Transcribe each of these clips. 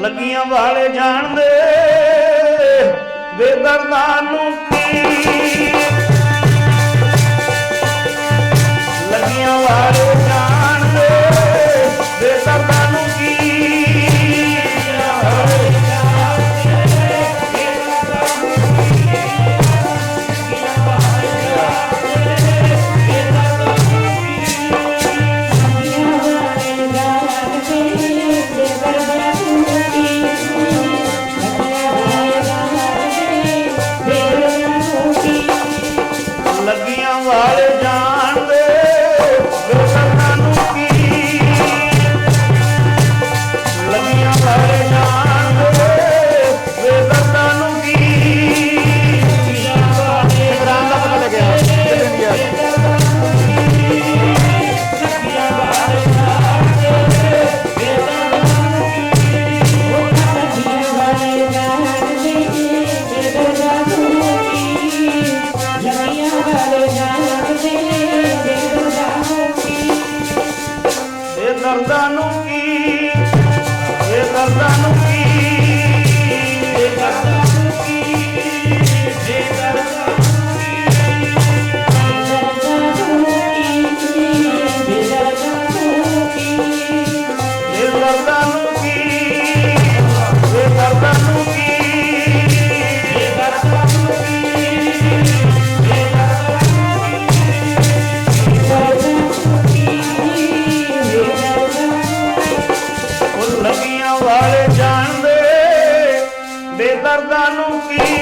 ਲੱਗੀਆਂ ਵਾਲੇ ਜਾਣਦੇ ਬੇਦਰਦਾਂ ਨੂੰ ਕੀ ਲੱਗੀਆਂ ਵਾਲੇ ਨੂੰ ਕੀ? ਇਹ ਦਰਦਾਂ ਨੂੰ guardar no.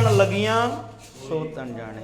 ਜਾਣ ਲੱਗੀਆਂ ਸੋਤਣ ਜਾਣੇ।